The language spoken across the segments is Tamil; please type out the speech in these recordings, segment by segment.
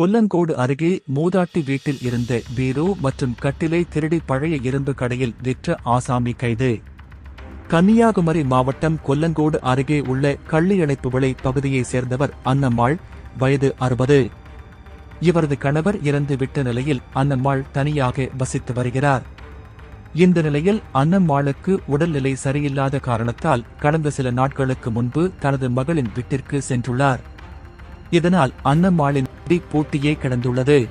கொல்லங்கோடு அருகே மூதாட்டி வீட்டில் இருந்த பீரோ மற்றும் கட்டிலை திருடி பழைய இரும்பு கடையில் விற்ற ஆசாமி கைது. கன்னியாகுமரி மாவட்டம் கொல்லங்கோடு அருகே உள்ள கள்ளியணைப்புவிளை பகுதியைச் சேர்ந்தவர் அன்னம்மாள் வயது அறுபது. இவரது கணவர் இறந்து விட்ட நிலையில் அன்னம்மாள் தனியாக வசித்து வருகிறார். இந்த நிலையில் அன்னம்மாளுக்கு உடல்நிலை சரியில்லாத காரணத்தால் கடந்த சில நாட்களுக்கு முன்பு தனது மகளின் வீட்டிற்கு சென்றுள்ளார். இதனால் அன்னம்மாளின் போட்டியே பூட்டியே கிடந்துள்ளது.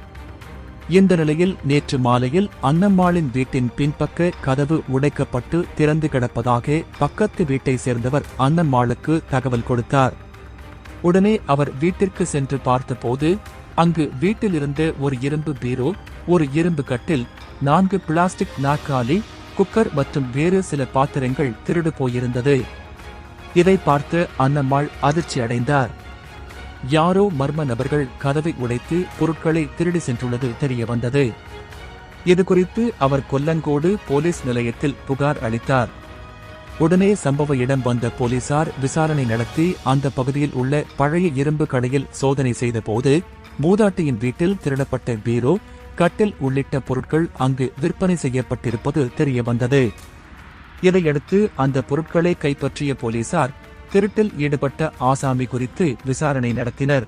இந்த நிலையில் நேற்று மாலையில் அன்னம்மாளின் வீட்டின் பின்பக்க கதவு உடைக்கப்பட்டு திறந்து கிடப்பதாக பக்கத்து வீட்டை சேர்ந்தவர் அன்னம்மாளுக்கு தகவல் கொடுத்தார். உடனே அவர் வீட்டிற்கு சென்று பார்த்தபோது அங்கு வீட்டில் இருந்த ஒரு இரும்பு பீரோ ஒரு இரும்பு கட்டில் நான்கு பிளாஸ்டிக் நாற்காலி குக்கர் மற்றும் வேறு சில பாத்திரங்கள் திருடு போயிருந்தது. இதை பார்த்து அன்னம்மாள் அதிர்ச்சி அடைந்தார் யாரோ மர்ம நபர்கள் கதவை உடைத்து பொருட்களை திருடி சென்றுள்ளது தெரிய வந்தது அவர் கொல்லங்கோடு போலீஸ் நிலையத்தில் புகார் அளித்தார். உடனே சம்பவ இடம் வந்த போலீசார் விசாரணை நடத்தி அந்த பகுதியில் உள்ள பழைய இரும்பு கடையில் சோதனை செய்தபோது மூதாட்டியின் வீட்டில் திருடப்பட்ட பீரோ கட்டில் உள்ளிட்ட பொருட்கள் அங்கு விற்பனை செய்யப்பட்டிருப்பது தெரியவந்தது. இதையடுத்து அந்த பொருட்களை கைப்பற்றிய போலீசார் திருட்டில் ஈடுபட்ட ஆசாமி குறித்து விசாரணை நடத்தினர்.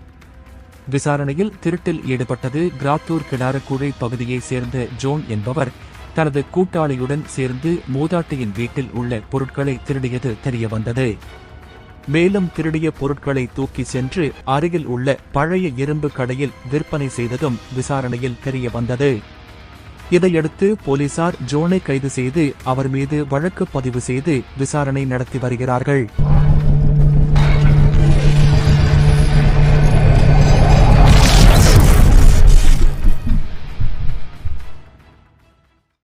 விசாரணையில் திருட்டில் ஈடுபட்டது கிராத்தூர் கிடாரக்குழை பகுதியைச் சேர்ந்த ஜோன் என்பவர். தனது கூட்டாளியுடன் சேர்ந்து மூதாட்டியின் வீட்டில் உள்ள பொருட்களை திருடியது தெரியவந்தது. மேலும் திருடிய பொருட்களை தூக்கி சென்று அருகில் உள்ள பழைய இரும்பு கடையில் விற்பனை செய்ததும் விசாரணையில் தெரிய வந்தது இதையடுத்து போலீசார் ஜோனை கைது செய்து அவர் மீது வழக்கு பதிவு செய்து விசாரணை நடத்தி வருகிறார்கள்.